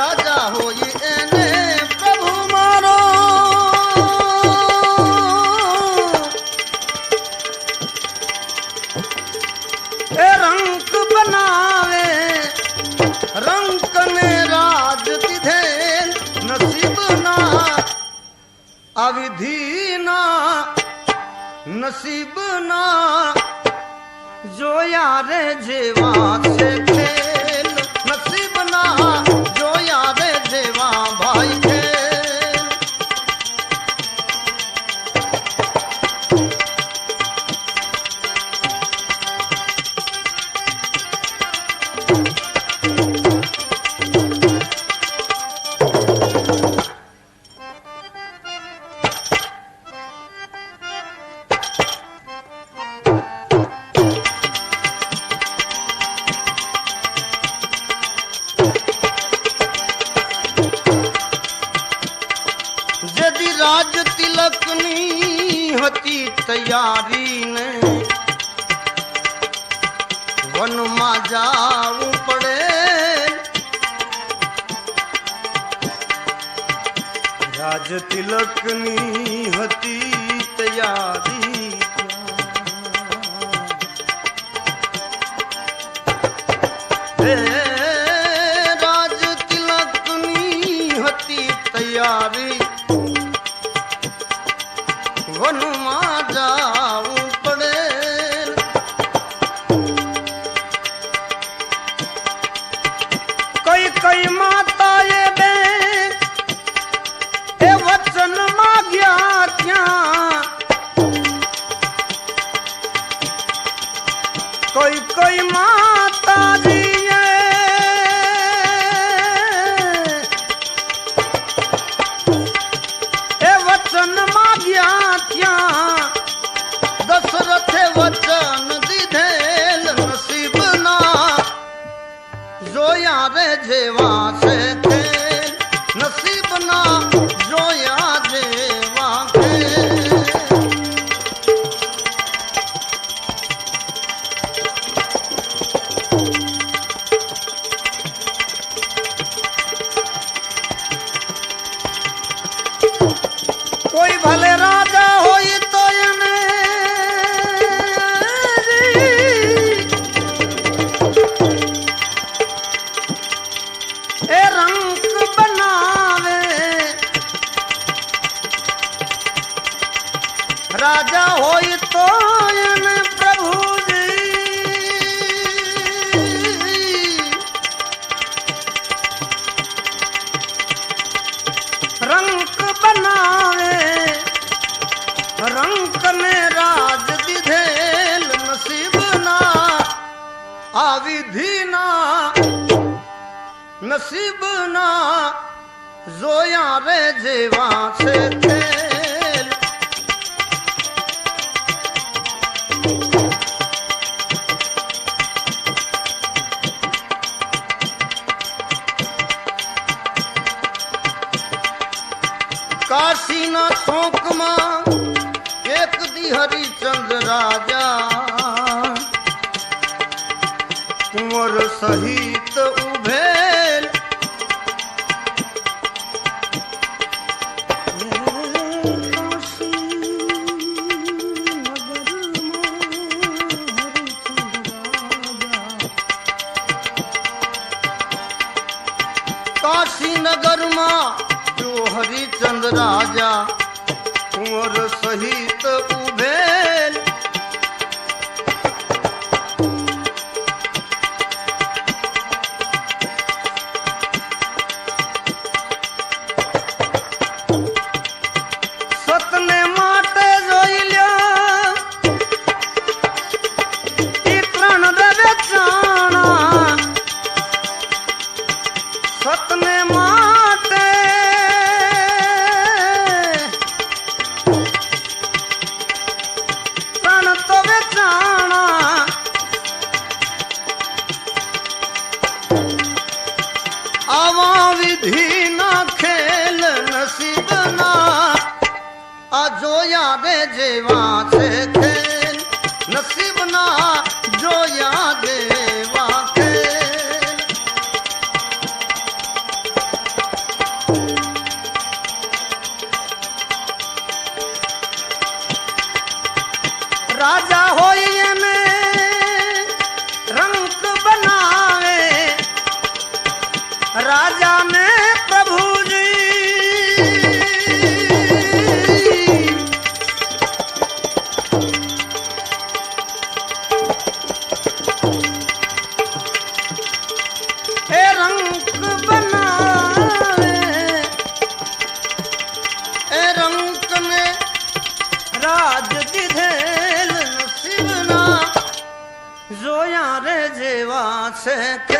રાજા હોય એને પ્રભુ મારો એ રંક બનાવે રંક ને રાજ દીધે નસીબના આ વિધિના નસીબના જોયા રે જેવા છે નસીબ નસીબના રાજ તિલકની હતી તૈયારી ને. વનમાં જાવું પડે. રાજ તિલકની હતી તૈયારી નસીબના જોયા રે જેવા છે કાશીના ચોકમાં એક દી હરિચંદ્ર રાજા કુંવર સહિત ઉભેલ કાશીનગરમાં જો હરિચંદ રાજા કુંવર સહિત ઉભેલ સિદ્ધિ ના ખેલ નસીબ ના આ જોયા રે જેવા છે se que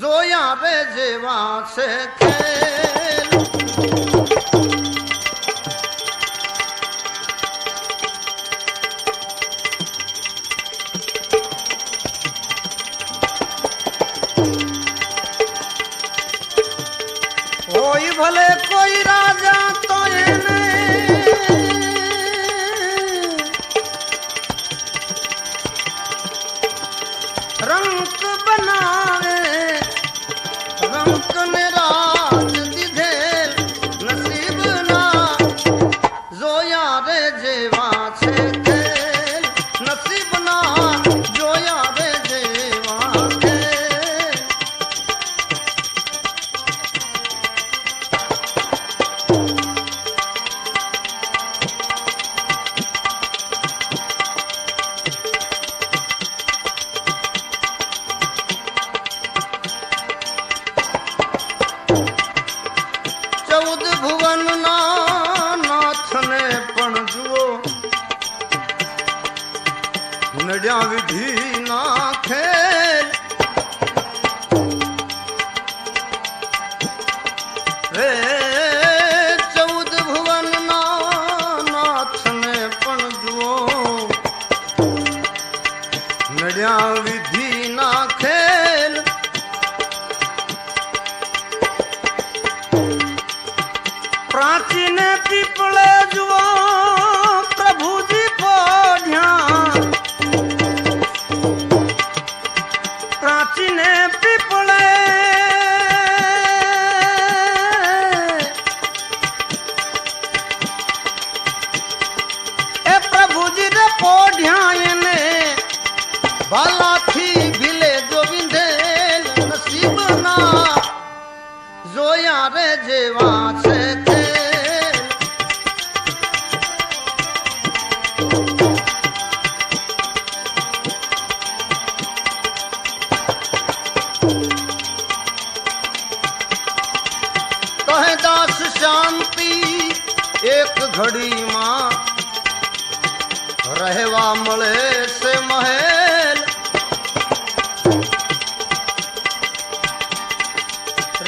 જોયા રે જેવા છે કોઈ ભલે કોઈ રાજા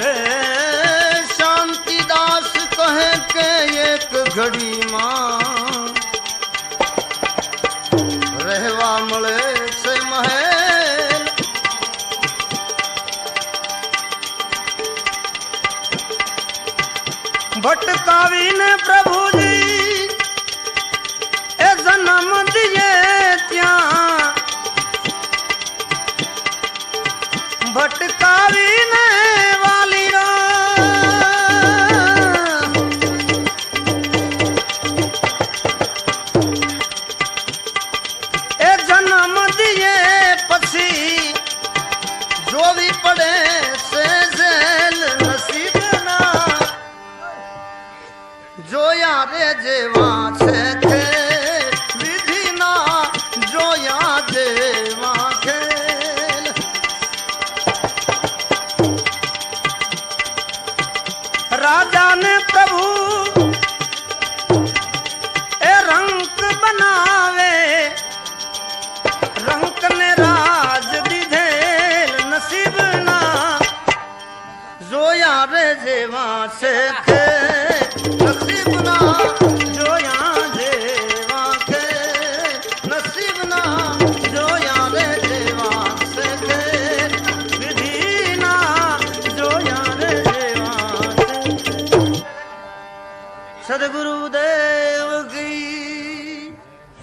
હે શાંતિદાસ કહે કે એક ઘડીમાં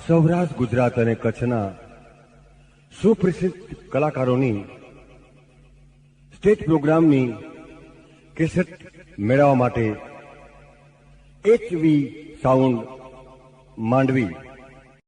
સૌરાષ્ટ્ર ગુજરાત અને કચ્છના સુપ્રસિદ્ધ કલાકારોની સ્ટેજ પ્રોગ્રામની કેસેટ મેળવવા માટે એચવી સાઉન્ડ માંડવી